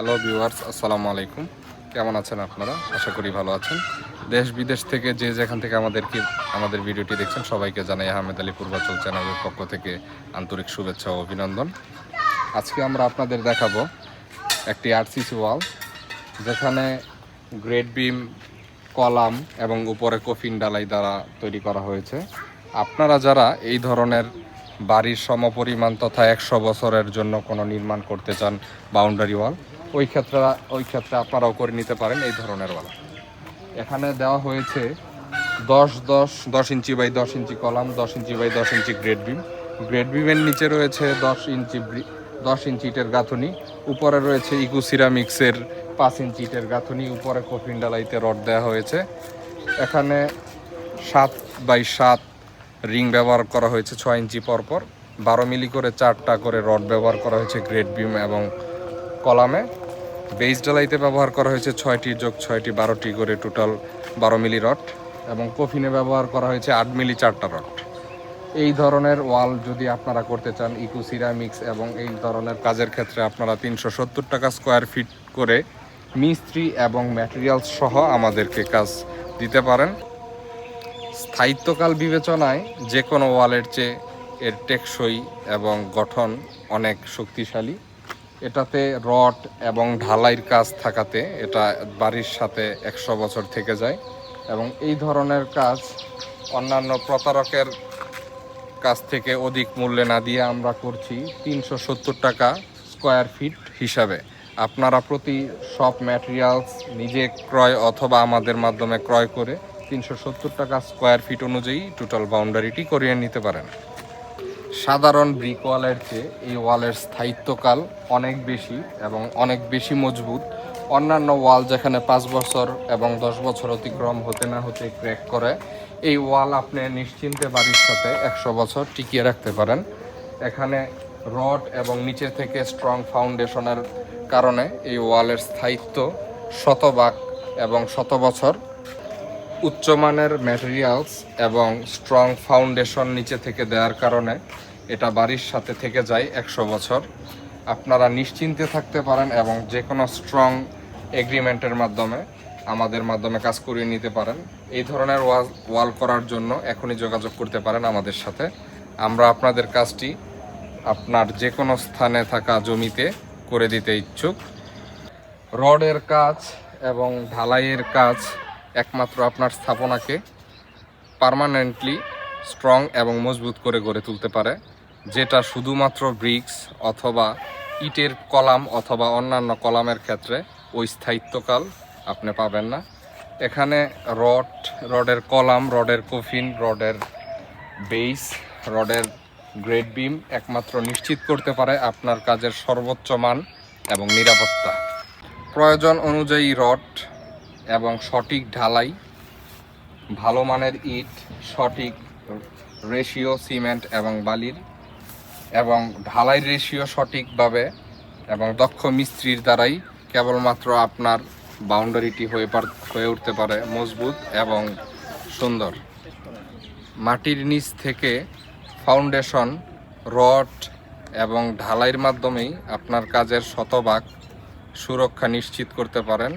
Hello viewers আসসালামু আলাইকুম। কেমন আছেন আপনারা? আশা করি ভালো আছেন। দেশ বিদেশ থেকে যে যেখান থেকে আমাদেরকে, আমাদের ভিডিওটি দেখছেন, সবাইকে জানাই আহমেদ আলী পূর্বাচল চ্যানেলের পক্ষ থেকে আন্তরিক শুভেচ্ছা ও অভিনন্দন। আজকে আমরা আপনাদের দেখাবো একটি আরসিসি ওয়াল যেখানে গ্রেড বিম, কলাম এবং উপরে কফিন ডালাই দ্বারা তৈরি করা হয়েছে। আপনারা যারা এই ধরনের বাড়ির সমপরিমাণ তথা একশো বছরের জন্য কোনো নির্মাণ করতে চান বাউন্ডারি ওয়াল ওই ক্ষেত্রে ওই ক্ষেত্রে আপনারাও করে নিতে পারেন এই ধরনের ওয়াল। এখানে দেওয়া হয়েছে দশ দশ দশ ইঞ্চি বাই দশ ইঞ্চি কলাম, দশ ইঞ্চি বাই দশ ইঞ্চি গ্রেড বিম। গ্রেড বিমের নিচে রয়েছে দশ ইঞ্চি দশ ইঞ্চি ইটের গাঁথুনি। উপরে রয়েছে ইকু সিরামিক্সের পাঁচ ইঞ্চি ইটের গাঁথুনি। উপরে কফিন ডালাইতে রড দেওয়া হয়েছে। এখানে সাত বাই সাত রিং ব্যবহার করা হয়েছে ছয় ইঞ্চি পরপর। বারো মিলি করে চারটা করে রড ব্যবহার করা হয়েছে গ্রেড বিম এবং কলামে। বেস ডালাইতে ব্যবহার করা হয়েছে ছয়টি যোগ ছয়টি বারোটি করে টোটাল বারো মিলি রড এবং কফিনে ব্যবহার করা হয়েছে আট মিলি চারটা রড। এই ধরনের ওয়াল যদি আপনারা করতে চান, ইকো সিরামিক্স এবং এই ধরনের কাজের ক্ষেত্রে আপনারা তিনশো সত্তর টাকা স্কোয়ার ফিট করে মিস্ত্রি এবং ম্যাটেরিয়ালস সহ আমাদেরকে কাজ দিতে পারেন। স্থায়িত্বকাল বিবেচনায় যে কোনো ওয়ালের চেয়ে এর টেকসই এবং গঠন অনেক শক্তিশালী। এটাতে রড এবং ঢালাইয়ের কাজ থাকাতে এটা বাড়ির সাথে একশো বছর থেকে যায় এবং এই ধরনের কাজ অন্যান্য প্রতারকের কাছ থেকে অধিক মূল্যে না দিয়ে আমরা করছি তিনশো সত্তর টাকা স্কোয়ার ফিট হিসাবে। আপনারা প্রতি সব ম্যাটেরিয়ালস নিজে ক্রয় অথবা আমাদের মাধ্যমে ক্রয় করে তিনশো সত্তর টাকা স্কোয়ার ফিট অনুযায়ী টোটাল বাউন্ডারিটি করিয়ে নিতে পারেন। সাধারণ ব্রিক ওয়ালের চেয়ে এই ওয়ালের স্থায়িত্বকাল অনেক বেশি এবং অনেক বেশি মজবুত। অন্যান্য ওয়াল যেখানে পাঁচ বছর এবং দশ বছর অতিক্রম হতে না হতে ক্র্যাক করে, এই ওয়াল আপনি নিশ্চিন্তে বাড়ির সাথে একশো বছর টিকিয়ে রাখতে পারেন। এখানে রড এবং নিচে থেকে স্ট্রং ফাউন্ডেশনের কারণে এই ওয়ালের স্থায়িত্ব শতভাগ এবং শত বছর উচ্চমানের ম্যাটেরিয়ালস এবং স্ট্রং ফাউন্ডেশন নিচে থেকে দেওয়ার কারণে এটা বাড়ির সাথে থেকে যায় একশো বছর। আপনারা নিশ্চিন্তে থাকতে পারেন এবং যে কোনো স্ট্রং এগ্রিমেন্টের মাধ্যমে আমাদের মাধ্যমে কাজ করিয়ে নিতে পারেন। এই ধরনের ওয়াল ওয়াল করার জন্য এখনই যোগাযোগ করতে পারেন আমাদের সাথে। আমরা আপনাদের কাজটি আপনার যে কোনো স্থানে থাকা জমিতে করে দিতে ইচ্ছুক। রডের কাজ এবং ঢালাইয়ের কাজ একমাত্র আপনার স্থাপনাকে পার্মানেন্টলি স্ট্রং এবং মজবুত করে গড়ে তুলতে পারে, যেটা শুধুমাত্র ব্রিক্স অথবা ইটের কলাম অথবা অন্যান্য কলামের ক্ষেত্রে ওই স্থায়িত্বকাল আপনি পাবেন না। এখানে রড, রডের কলাম, রডের কফিন, রডের বেস, রডের গ্রেড বিম একমাত্র নিশ্চিত করতে পারে আপনার কাজের সর্বোচ্চ মান এবং নিরাপত্তা। প্রয়োজন অনুযায়ী রড এবং সঠিক ঢালাই, ভালো মানের ইট, সঠিক রেশিও, সিমেন্ট এবং বালির, এবং ঢালাই রেশিও সঠিকভাবে এবং দক্ষ মিস্ত্রির দ্বারাই কেবলমাত্র আপনার বাউন্ডারিটি হয়ে পার, হয়ে উঠতে পারে, মজবুত এবং সুন্দর। মাটির নিচ থেকে ফাউন্ডেশন, রড এবং ঢালাইয়ের মাধ্যমেই আপনার কাজের শতভাগ সুরক্ষা নিশ্চিত করতে পারেন।